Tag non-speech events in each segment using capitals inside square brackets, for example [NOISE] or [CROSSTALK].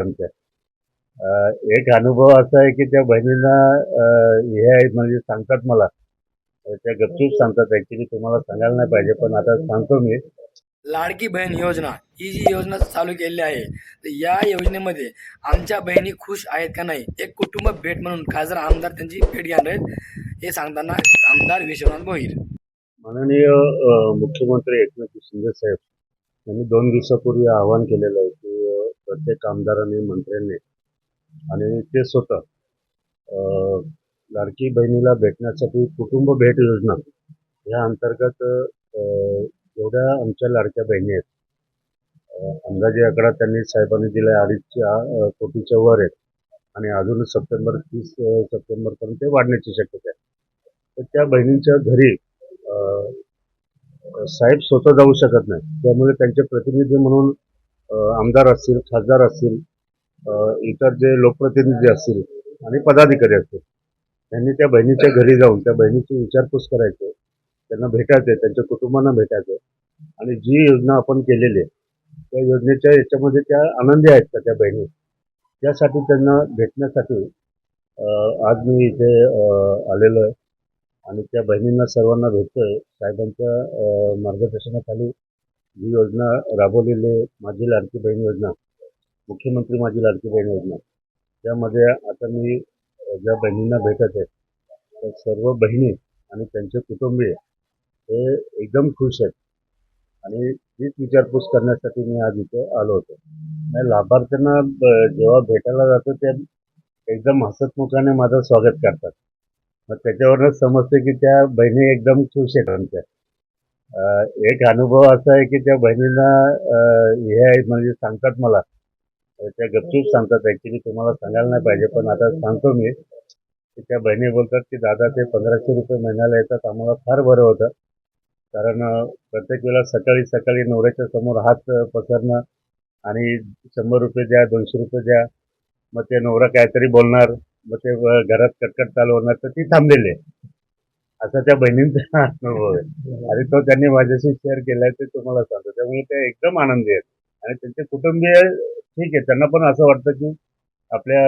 अं, एक अनुभव असा आहे की त्या बहिणींना हे आहे म्हणजे सांगतात मला. त्या गपचूप सांगतात. ऍक्च्युली तुम्हाला सांगायला नाही पाहिजे पण आता सांगतो मी. लाडकी बहीण योजना ही जी योजना चालू केलेली आहे तर या योजनेमध्ये आमच्या बहिणी खुश आहेत का नाही एक कुटुंब भेट म्हणून खासदार आमदार त्यांची भेट घेणार आहेत हे सांगताना आमदार विश्वनाथ भोईर. माननीय मुख्यमंत्री एकनाथ शिंदे साहेब यांनी दोन दिवसापूर्वी आवाहन केलेलं आहे. प्रत्येक आमदारांनी मंत्र्यांनी आणि ते स्वतः लाडकी बहिणीला भेटण्यासाठी कुटुंब भेट योजना या अंतर्गत एवढ्या जेवढ्या आमच्या लाडक्या बहिणी आहेत. अंदाजे आकडा त्यांनी साहेबांनी दिला अडीचच्या कोटीच्या वर आहेत आणि अजून सप्टेंबर तीस सप्टेंबरपर्यंत ते वाढण्याची शक्यता आहे. तर त्या बहिणींच्या घरी साहेब स्वतः जाऊ शकत नाही त्यामुळे त्यांचे प्रतिनिधी म्हणून आमदार असतील खासदार असतील इतर जे लोकप्रतिनिधी असतील आणि पदाधिकारी असतील त्यांनी त्या बहिणीच्या घरी जाऊन त्या बहिणीची विचारपूस करायचे त्यांना भेटायचं त्यांच्या कुटुंबांना भेटायचं आणि जी योजना आपण केलेली आहे त्या योजनेच्या याच्यामध्ये त्या आनंदी आहेत का त्या बहिणी? त्यासाठी त्यांना भेटण्यासाठी आज मी इथे आलेलो आहे आणि त्या बहिणींना सर्वांना भेटतोय. साहेबांच्या मार्गदर्शनाखाली ही योजना राबवलेली आहे. माझी लाडकी बहीण योजना मुख्यमंत्री माझी लाडकी बहीण योजना. त्यामध्ये आता मी ज्या बहिणींना भेटत आहे त्या सर्व बहिणी आणि त्यांचे कुटुंबीय हे एकदम खुश आहेत. आणि तीच विचारपूस करण्यासाठी मी आज इथे आलो होतो. नाही लाभार्थ्यांना ब- जेव्हा भेटायला जातो ते एकदम हसतमुखाने माझं स्वागत करतात. मग त्याच्यावरच समजते की त्या बहिणी एकदम खुश आहेत आमच्या. एक अनुभव असा आहे की त्या बहिणींना हे आहे म्हणजे सांगतात मला. त्या गपचूप सांगतात. ऍक्च्युली तुम्हाला सांगायला नाही पाहिजे पण आता सांगतो मी. की त्या बहिणी बोलतात की दादा ते पंधराशे रुपये महिन्याला येतात. आम्हाला फार बरं होतं. कारण प्रत्येक वेळा सकाळी सकाळी नवऱ्याच्या समोर हात पसरणं आणि शंभर रुपये द्या दोनशे रुपये द्या. मग ते नवरा काहीतरी बोलणार. मग ते घरात कटकट चालू होणार तर ती थांबलेली आहे. असा त्या बहिणींचा [LAUGHS] अनुभव आहे. आणि तो त्यांनी माझ्याशी शेअर केलाय ते तुम्हाला सांगतो. त्यामुळे ते एकदम आनंदी आहेत. आणि त्यांचे कुटुंबीय ठीक आहे. त्यांना पण असं वाटतं की आपल्या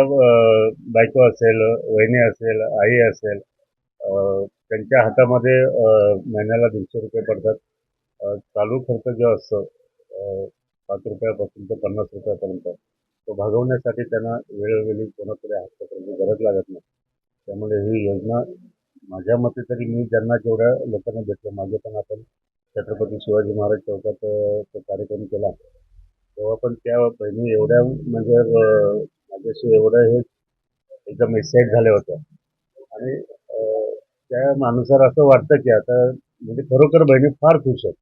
बायको असेल वहिनी असेल आई असेल त्यांच्या हातामध्ये महिन्याला दीडशे रुपये पडतात. चालू खर्च जो असतो पाच रुपयापासून ते पन्नास रुपयापर्यंत तो भागवण्यासाठी त्यांना वेळोवेळी कोणाकडे पकडायची गरज लागत नाही. त्यामुळे ही योजना माझ्या मते तरी मी ज्यांना जेवढ्या लोकांना भेटलं मागे पण आपण छत्रपती शिवाजी महाराज चौकात तो कार्यक्रम केला. तेव्हा पण त्या बहिणी एवढ्या म्हणजे माझ्याशी एवढ्या हे एकदम एक्साईट झाल्या होत्या. आणि त्या माणुसार असं वाटतं की आता म्हणजे खरोखर बहिणी फार खुश आहेत.